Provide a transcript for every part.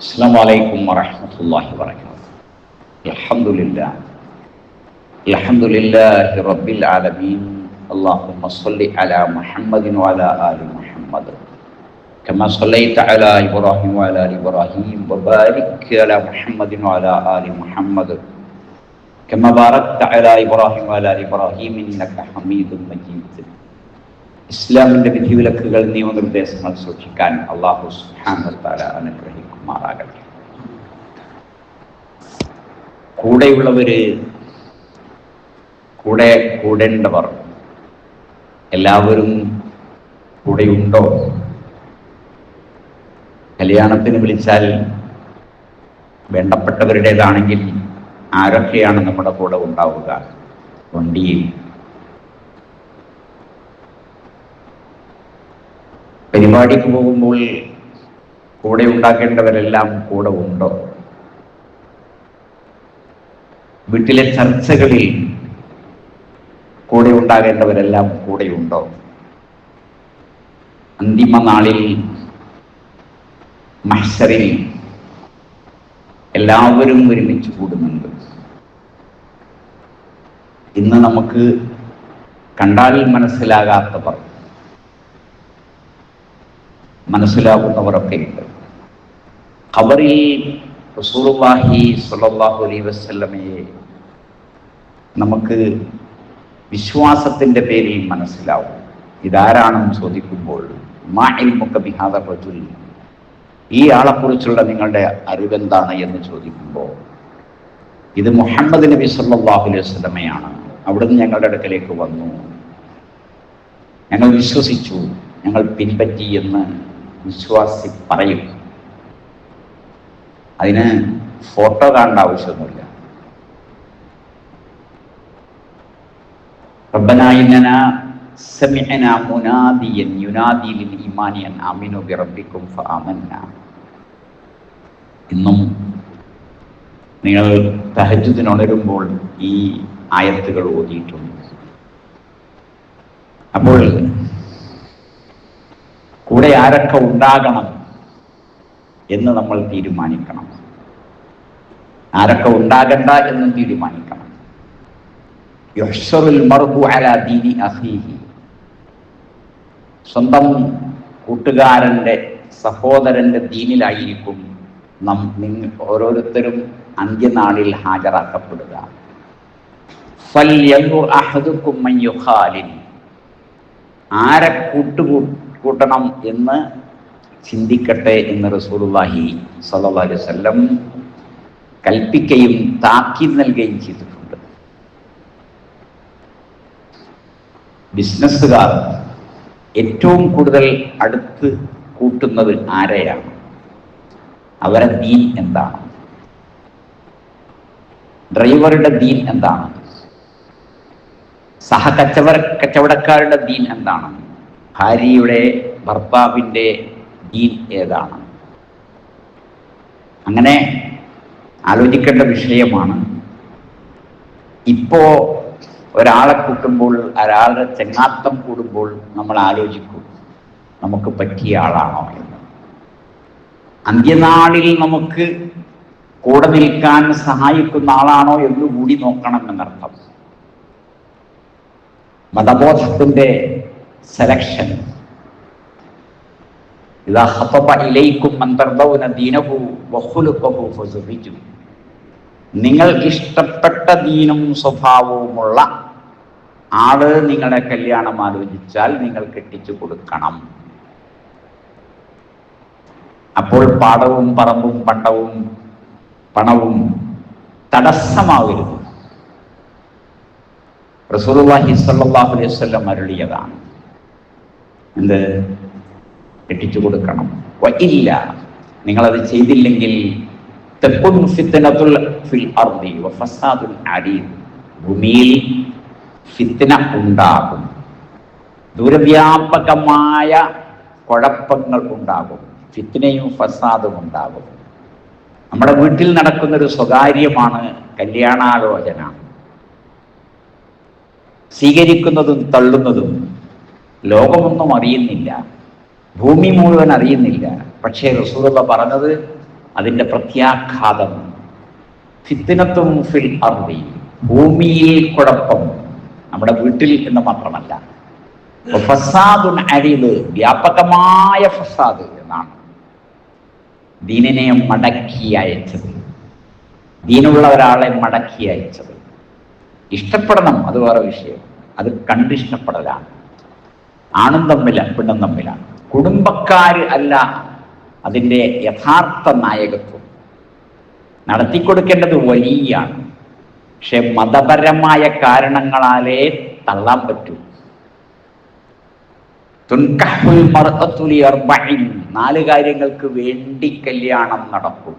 السلام عليكم ورحمة الله وبركاته الحمد لله الحمد لله رب العالمين اللهم صل على محمد وعلى آل محمد كما صليت على إبراهيم وعلى آل إبراهيم وبارك على محمد وعلى آل محمد كما باركت على إبراهيم وعلى آل إبراهيم إنك حميد مجيد ഇസ്ലാമിന്റെ വിധിവിലക്കുകൾ നിയമനിർദ്ദേശങ്ങൾ സൂക്ഷിക്കാൻ അള്ളാഹു സുഹാനത്താല അനുഗ്രഹിക്കുമാറാകട്ടെ കൂടെയുള്ളവര് കൂടെ കൂടേണ്ടവർ. എല്ലാവരും കൂടെയുണ്ടോ? കല്യാണത്തിന് വിളിച്ചാൽ വേണ്ടപ്പെട്ടവരുടേതാണെങ്കിൽ ആരൊക്കെയാണ് നമ്മുടെ കൂടെ ഉണ്ടാവുക? വണ്ടിയിൽ പരിപാടിക്ക് പോകുമ്പോൾ കൂടെ ഉണ്ടാക്കേണ്ടവരെല്ലാം കൂടെ ഉണ്ടോ? വീട്ടിലെ ചർച്ചകളിൽ കൂടെ ഉണ്ടാകേണ്ടവരെല്ലാം കൂടെയുണ്ടോ അന്തിമ നാളിൽ മഹ്സറിൽ എല്ലാവരും ഒരുമിച്ച് കൂടുന്നുണ്ട്. ഇന്ന് നമുക്ക് കണ്ടാൽ മനസ്സിലാകാത്തവർ മനസ്സിലാകുന്നവരൊക്കെ ഉണ്ട്. ഖബറിൽ റസൂലുള്ളാഹി സ്വല്ലല്ലാഹു അലൈഹി വസല്ലമയെ നമുക്ക് വിശ്വാസത്തിന്റെ പേരിൽ മനസ്സിലാവും. ഇതാരാണെന്ന് ചോദിക്കുമ്പോൾ റജുൽ? ഈ ആളെക്കുറിച്ചുള്ള നിങ്ങളുടെ അറിവെന്താണ് എന്ന് ചോദിക്കുമ്പോൾ ഇത് മുഹമ്മദ് നബി സല്ലല്ലാഹു അലൈഹി വസല്ലമയാണ്. അവിടുന്ന് ഞങ്ങളുടെ അടുക്കലേക്ക് വന്നു. ഞങ്ങൾ വിശ്വസിച്ചു. ഞങ്ങൾ പിൻപറ്റി എന്ന് വിശ്വാസി പറയും. അതിന് ഫോട്ടോ കാണേണ്ട ആവശ്യമൊന്നുമില്ല ربنا إننا سمعنا مناديا ينادي للإيمان أن آمنوا بربكم فآمنا ഇന്നും നിങ്ങൾ തഹജുദിന് ഉണരുമ്പോൾ ഈ ആയത്തുകൾ ഓതിയിട്ടുണ്ട് അപ്പോൾ കൂടെ ആരൊക്കെ ഉണ്ടാകണം എന്ന് നമ്മൾ തീരുമാനിക്കണം ആരൊക്കെ ഉണ്ടാകണ്ട എന്ന് തീരുമാനിക്കണം. സ്വന്തം കൂട്ടുകാരന്റെ സഹോദരന്റെ ദീനിലായിരിക്കും നം നിങ്ങൾ ഓരോരുത്തരും അന്ത്യനാളിൽ ഹാജരാക്കപ്പെടുക. ആരെ കൂട്ടുകൂ കൂട്ടണം എന്ന് ചിന്തിക്കട്ടെ എന്ന് റസൂലുള്ളാഹി സ്വല്ലല്ലാഹി അലൈഹി വസല്ലം കൽപ്പിക്കുകയും താക്കീത് നൽകുകയും ചെയ്തിട്ടുണ്ട്. ബിസിനസ്സുകാർ ഏറ്റവും കൂടുതൽ അടുത്ത് കൂട്ടുന്നത് ആരെയാണ്? അവരെ ദീൻ എന്താണ്? ഡ്രൈവറുടെ ദീൻ എന്താണ്? സഹകച്ചവർ കച്ചവടക്കാരുടെ ദീൻ എന്താണ്? ഭാര്യയുടെ ഭർത്താവിന്റെ ദീൻ ഏതാണ്? അങ്ങനെ ആലോചിക്കേണ്ട വിഷയമാണ്. ഇപ്പോ ഒരാളെ കൂട്ടുമ്പോൾ ഒരാളുടെ ചെങ്ങാത്തം കൂടുമ്പോൾ നമ്മൾ ആലോചിക്കും നമുക്ക് പറ്റിയ ആളാണോ എന്ന്. അന്ത്യനാളിൽ നമുക്ക് കൂടെ നിൽക്കാൻ സഹായിക്കുന്ന ആളാണോ എന്ന് കൂടി നോക്കണം എന്നർത്ഥം. മതബോധത്തിന്റെ സെലക്ഷൻ ഇതാ ഹത്തബ ഇലൈക്കും മന്തർദൗന ദീനഹു വഖുലുഖഹു ഫസുബിജു നിങ്ങൾ ഇഷ്ടപ്പെട്ട ദീനും സ്വഭാവവുമുള്ള ആൾ നിങ്ങളെ കല്യാണം ആലോചിച്ചാൽ നിങ്ങൾ കെട്ടിച്ചു കൊടുക്കണം. അപ്പോൾ പാടവും പറമ്പും പണ്ടവും പണവും തടസ്സമാവരുത് റസൂലുള്ളാഹി സ്വല്ലല്ലാഹു അലൈഹി വസല്ലം അരുളിയതാണ്. എന്ത്? കെട്ടിച്ചു കൊടുക്കണം ഇല്ല നിങ്ങളത് ചെയ്തില്ലെങ്കിൽ ഭൂമിയിൽ ഫിത്ന ഉണ്ടാകും. ദൂരവ്യാപകമായ കുഴപ്പങ്ങൾ ഉണ്ടാകും. ഫിത്നയും ഫസാദും ഉണ്ടാകും. നമ്മുടെ വീട്ടിൽ നടക്കുന്ന ഒരു സ്വകാര്യമാണ് കല്യാണാലോചന. സ്വീകരിക്കുന്നതും തള്ളുന്നതും. ലോകമൊന്നും അറിയുന്നില്ല. ഭൂമി മുഴുവൻ അറിയുന്നില്ല. പക്ഷേ റസൂലുള്ള പറഞ്ഞത് അതിന്റെ പ്രത്യാഘാതം. ഫിത്തിനത്തും ഫിൽ അർദി ഭൂമിയിൽ കുഴപ്പം. നമ്മുടെ വീട്ടിൽ എന്ന് മാത്രമല്ല. ഫസാദുൻ അരിത് വ്യാപകമായ ഫസാദ് എന്നാണ്. ദീനിനെ മടക്കി അയച്ചത്. ദീനുള്ള ഒരാളെ മടക്കി അയച്ചത്. ഇഷ്ടപ്പെടണം അത് വേറെ വിഷയം. അത് കണ്ടിഷ്ടപ്പെടലാണ്. ആണും തമ്മിലാണ് പെണ്ണും തമ്മിലാണ്. കുടുംബക്കാര് അല്ല അതിന്റെ യഥാർത്ഥ നായകത്വം. നടത്തിക്കൊടുക്കേണ്ടത് വലിയാണ്. പക്ഷെ മതപരമായ കാരണങ്ങളാലേ തള്ളാൻ പറ്റൂ. നാല് കാര്യങ്ങൾക്ക് വേണ്ടി കല്യാണം നടക്കും.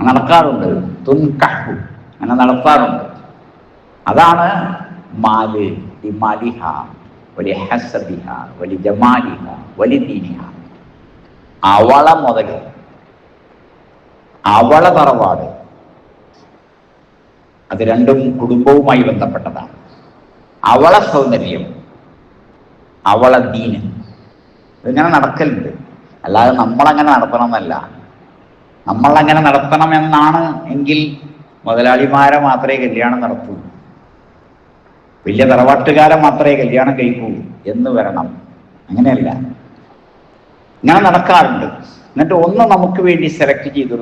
നടക്കാറുണ്ട്. തുൻകഹു. അങ്ങനെ നടത്താറുണ്ട്. അതാണ് മാൽ മാലിഹ വലി ഹസബിഹ വലി ജമാലിഹ വലി ദീനിഹ അവള മുതൽ അവള തറവാട്. അത് രണ്ടും കുടുംബവുമായി ബന്ധപ്പെട്ടതാണ്. അവള സൗന്ദര്യം അവള ദീന്. ഇതിങ്ങനെ നടക്കലുണ്ട്. അല്ലാതെ നമ്മളങ്ങനെ നടത്തണമെന്നല്ല. നമ്മളങ്ങനെ നടത്തണമെന്നാണ് എങ്കിൽ മുതലാളിമാരെ മാത്രമേ കല്യാണം നടത്തൂ. വലിയ തറവാട്ടുകാരെ മാത്രമേ കല്യാണം കഴിക്കൂ എന്ന് വരണം. അങ്ങനെയല്ല. ഇങ്ങനെ നടക്കാറുണ്ട്. എന്നിട്ട് ഒന്ന് നമുക്ക് വേണ്ടി സെലക്ട് ചെയ്തു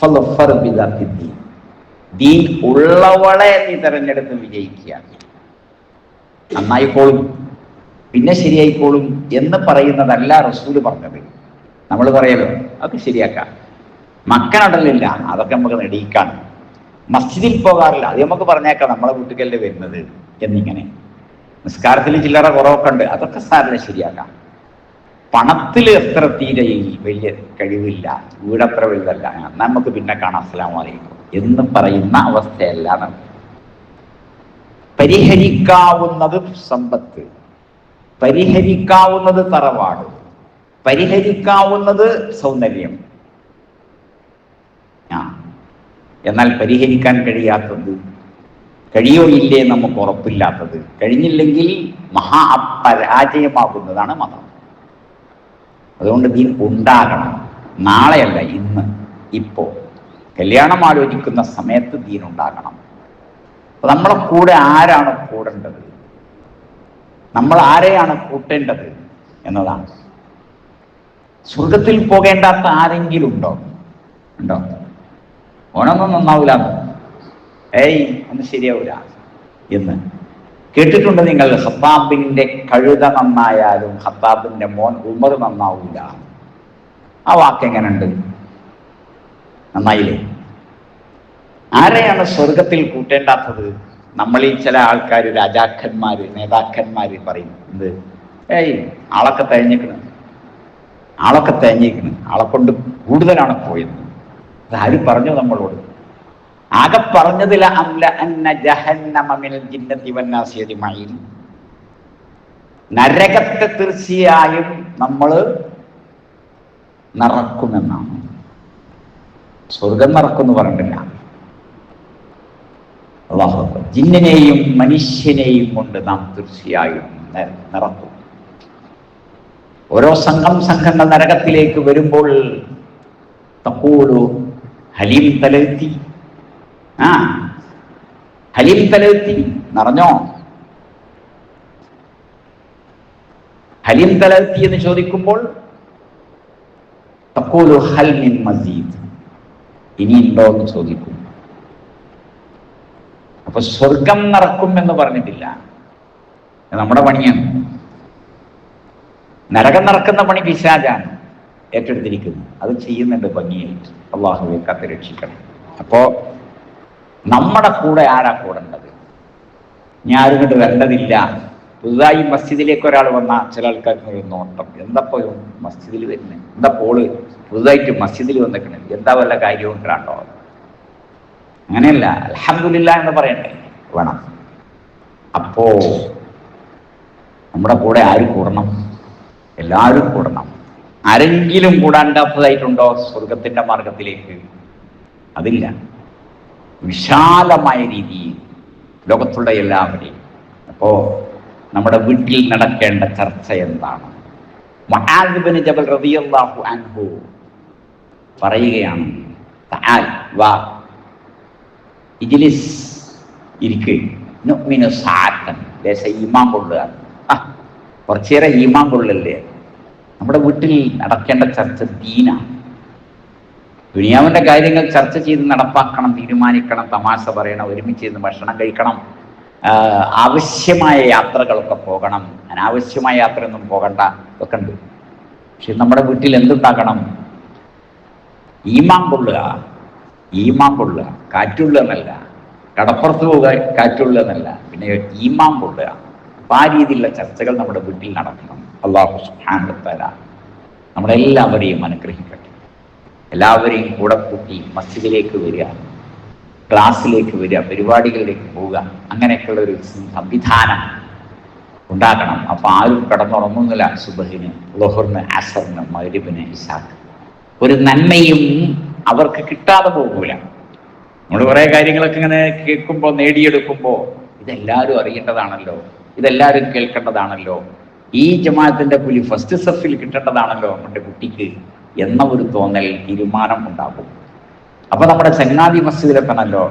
ഫളഫർ ബിദാത്തി ദീൻ. ഉള്ളവളെ നീ തെരഞ്ഞെടുത്ത് വിജയിക്കുക നന്നായിക്കോളും പിന്നെ ശരിയായിക്കോളും എന്ന് പറയുന്നതല്ല റസൂൽ പറഞ്ഞത്. നമ്മൾ പറയലോ അത് ശരിയാക്കാം. മക്കനടലില്ല അതൊക്കെ നമുക്ക് നെടിയിക്കാൻ മസ്ജിദിൽ പോകാറില്ല. അത് നമുക്ക് പറഞ്ഞേക്കാം നമ്മളെ വീട്ടുകല്ലേ വരുന്നത് എന്നിങ്ങനെ. നിസ്കാരത്തിൽ ചില്ലറ കുറവൊക്കെ ഉണ്ട്. അതൊക്കെ സാറിന് ശരിയാക്കാം. പണത്തിൽ എത്ര തീരെ വലിയ കഴിവില്ല. വീടത്ര വലുതല്ല. നമുക്ക് പിന്നെ കാണാം. അസ്സലാമു അലൈക്കും. എന്ന് പറയുന്ന അവസ്ഥയല്ല നമുക്ക് പരിഹരിക്കാവുന്നത് സമ്പത്ത്. പരിഹരിക്കാവുന്നത് തറവാട്. പരിഹരിക്കാവുന്നത് സൗന്ദര്യം ആ എന്നാൽ പരിഹരിക്കാൻ കഴിയാത്തത്. കഴിയോ ഇല്ലേ നമുക്ക് ഉറപ്പില്ലാത്തത്. കഴിഞ്ഞില്ലെങ്കിൽ മഹാ അപരാജയമാകുന്നതാണ് മതം. അതുകൊണ്ട് ദീൻ ഉണ്ടാകണം. നാളെയല്ല ഇന്ന് ഇപ്പോ. കല്യാണം ആലോചിക്കുന്ന സമയത്ത് ദീൻ ഉണ്ടാകണം. അപ്പൊ നമ്മളെ കൂടെ ആരാണ് കൂടേണ്ടത്? നമ്മൾ ആരെയാണ് കൂട്ടേണ്ടത് എന്നതാണ്. സ്വർഗത്തിൽ പോകേണ്ടാത്ത ആരെങ്കിലും ഉണ്ടോ? ഉണ്ടോ? ഓനൊന്നും നന്നാവൂല. ഏയ് ഒന്നും ശരിയാവൂല. എന്ന് കേട്ടിട്ടുണ്ട് നിങ്ങൾ ഹത്താബിന്റെ കഴുത നന്നായാലും ഹത്താബിന്റെ മോൻ ഉമർ നന്നാവൂല. ആ വാക്ക് എങ്ങനെയുണ്ട്? നന്നായില്ലേ? ആരെയാണ് സ്വർഗത്തിൽ കൂട്ടേണ്ടാത്തത്? നമ്മളിൽ ചില ആൾക്കാർ രാജാക്കന്മാര് നേതാക്കന്മാര് പറയും. എന്ത്? ഏയ് ആളൊക്കെ തേഞ്ഞിക്കണ് ആളൊക്കെ തേഞ്ഞിക്കണ് ആളെ കൊണ്ട് കൂടുതലാണ് പോയത്. അതാര് പറഞ്ഞു നമ്മളോട്? ആകെ അജ്മഈൻ നരകത്തെ തീർച്ചയായും നമ്മൾ നിറക്കുമെന്നാണ്. സ്വർഗം നിറക്കുമെന്ന് പറഞ്ഞിട്ടില്ല. അള്ളാഹു. ജിന്നിനെയും മനുഷ്യനെയും കൊണ്ട് നാം തീർച്ചയായും നിറക്കും. ഓരോ സംഘം സംഘങ്ങൾ നരകത്തിലേക്ക് വരുമ്പോൾ തക്കൂലു ഹലീം തലത്തി ആ ഹലീം തലത്തി നിറഞ്ഞോ ഹലീം തലത്തി എന്ന് ചോദിക്കുമ്പോൾ തക്കോലു ഹൽ മിൻ മസീദ്. ഇനിയുണ്ടോ എന്ന് ചോദിക്കും. അപ്പൊ സ്വർഗം നിറക്കും എന്ന് പറഞ്ഞിട്ടില്ല. നമ്മുടെ പണിയാണ്. നരകം നടക്കുന്ന പണി പിശാചാണ്. ഏറ്റെടുത്തിരിക്കുന്നു. അത് ചെയ്യുന്നുണ്ട് ഭംഗിയായിട്ട് അള്ളാഹുവെ കത്തിരക്ഷിക്കണം അപ്പോ നമ്മുടെ കൂടെ ആരാ കൂടേണ്ടത്? ഞാൻ ആരും വരേണ്ടതില്ല. പുതുതായി മസ്ജിദിലേക്ക് ഒരാൾ വന്ന ചില ആൾക്കാർക്ക് ഒരു നോട്ടം. എന്തപ്പോ മസ്ജിദിൽ വരുന്നത് പോൾ? പുതുതായിട്ട് മസ്ജിദിൽ വന്നിക്കണേ എന്താ വല്ല കാര്യവും കണ്ടോ? അങ്ങനെയല്ല. അലഹമില്ല എന്ന് പറയണ്ടേ? വേണം. അപ്പോ നമ്മുടെ കൂടെ ആര് കൂടണം? എല്ലാവരും കൂടണം. ആരെങ്കിലും കൂടാണ്ടാത്തതായിട്ടുണ്ടോ സ്വർഗത്തിന്റെ മാർഗത്തിലേക്ക് അതില്ല. വിശാലമായ രീതിയിൽ ലോകത്തുള്ള എല്ലാവരെയും. അപ്പോ നമ്മുടെ വീട്ടിൽ നടക്കേണ്ട ചർച്ച എന്താണ്? ജബൽ റളിയല്ലാഹു അൻഹു പറയുകയാണ് ഇമാം വാ ഇജ്ലിസ് ഈമാൻ കൊള്ളുക. കുറച്ചേറെ ഈമാം കൊള്ളല്ലേ നമ്മുടെ വീട്ടിൽ നടക്കേണ്ട ചർച്ച ദീനാണ്. ദുനിയാവിന്റെ കാര്യങ്ങൾ ചർച്ച ചെയ്ത് നടപ്പാക്കണം തീരുമാനിക്കണം തമാശ പറയണം ഒരുമിച്ച് ഇരുന്ന് ഭക്ഷണം കഴിക്കണം ആവശ്യമായ യാത്രകളൊക്കെ പോകണം. അനാവശ്യമായ യാത്രയൊന്നും പോകണ്ട ഒക്കെ ഉണ്ട്. പക്ഷെ നമ്മുടെ വീട്ടിൽ എന്തുണ്ടാക്കണം ഈമാൻ കൊള്ളുക ഈമാൻ കൊള്ളുക കാറ്റുള്ള എന്നല്ല. കടപ്പുറത്ത് പോവുക കാറ്റുള്ള എന്നല്ല. പിന്നെ ഈമാൻ കൊള്ളുക. അപ്പം ആ രീതിയിലുള്ള ചർച്ചകൾ നമ്മുടെ വീട്ടിൽ നടക്കണം. അള്ളാഹു സുഹാന്തല നമ്മളെല്ലാവരെയും അനുഗ്രഹിക്കട്ടെ. എല്ലാവരെയും കൂടെ കൂട്ടി മസ്ജിദിലേക്ക് വരിക ക്ലാസ്സിലേക്ക് വരിക പരിപാടികളിലേക്ക് പോവുക അങ്ങനെയൊക്കെയുള്ള ഒരു സംവിധാനം ഉണ്ടാക്കണം അപ്പൊ ആരും കടന്നുറങ്ങുന്നില്ല സുബഹിന് ലൊഹറിന് അസറിന് മൈരിബിന് ഇസാഖ് ഒരു നന്മയും അവർക്ക് കിട്ടാതെ പോകൂല. നമ്മൾ കുറേ കാര്യങ്ങളൊക്കെ ഇങ്ങനെ കേൾക്കുമ്പോൾ നേടിയെടുക്കുമ്പോൾ ഇതെല്ലാവരും അറിയേണ്ടതാണല്ലോ ഇതെല്ലാവരും കേൾക്കേണ്ടതാണല്ലോ. ഈ ജമാഅത്തിന്റെ പുലി ഫസ്റ്റ് സഫിൽ കിട്ടേണ്ടതാണല്ലോ നമ്മുടെ കുട്ടിക്ക് എന്ന ഒരു തോന്നൽ തീരുമാനം ഉണ്ടാകും. അപ്പൊ നമ്മുടെ ചങ്ങാതി മസ്ജിദിലെത്തണമല്ലോ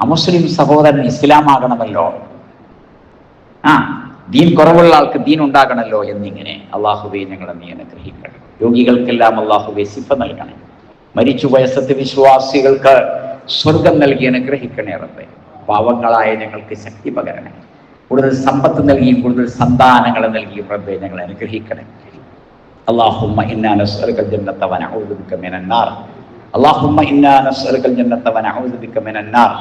അമുസ്ലിം സഹോദരൻ ഇസ്ലാമാകണമല്ലോ. ആ ദീൻ കുറവുള്ള ആൾക്ക് ദീൻ ഉണ്ടാകണമല്ലോ എന്നിങ്ങനെ അള്ളാഹുബെ ഞങ്ങളെ നീ അനുഗ്രഹിക്കണം രോഗികൾക്കെല്ലാം അള്ളാഹുബെ സിഫ നൽകണേ. മരിച്ചു വയസ്സത്തെ വിശ്വാസികൾക്ക് സ്വർഗം നൽകി അനുഗ്രഹിക്കണേ റബ്ബെ. പാവങ്ങളായ ഞങ്ങൾക്ക് ശക്തി പകരണേ. കൂടുതൽ സമ്പത്ത് നൽകിയും കൂടുതൽ സന്താനങ്ങളെ നൽകിയും റബ്ബെ ഞങ്ങളെ അനുഗ്രഹിക്കണേ اللهم إنا نسألك الجنة ونعوذ بك من النار اللهم إنا نسألك الجنة ونعوذ بك من النار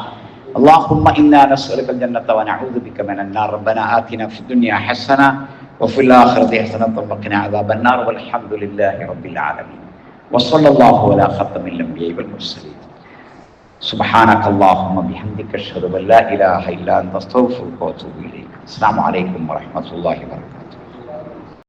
اللهم إنا نسألك الجنة ونعوذ بك من النار ربنا آتنا في الدنيا حسنة وفي الآخرة حسنة وقنا عذاب النار والحمد لله رب العالمين وصلى الله على خاتم الأنبياء والمرسلين سبحانك اللهم وبحمدك اشهد ان لا اله الا انت استغفرك واتوب اليك السلام عليكم ورحمه الله وبركاته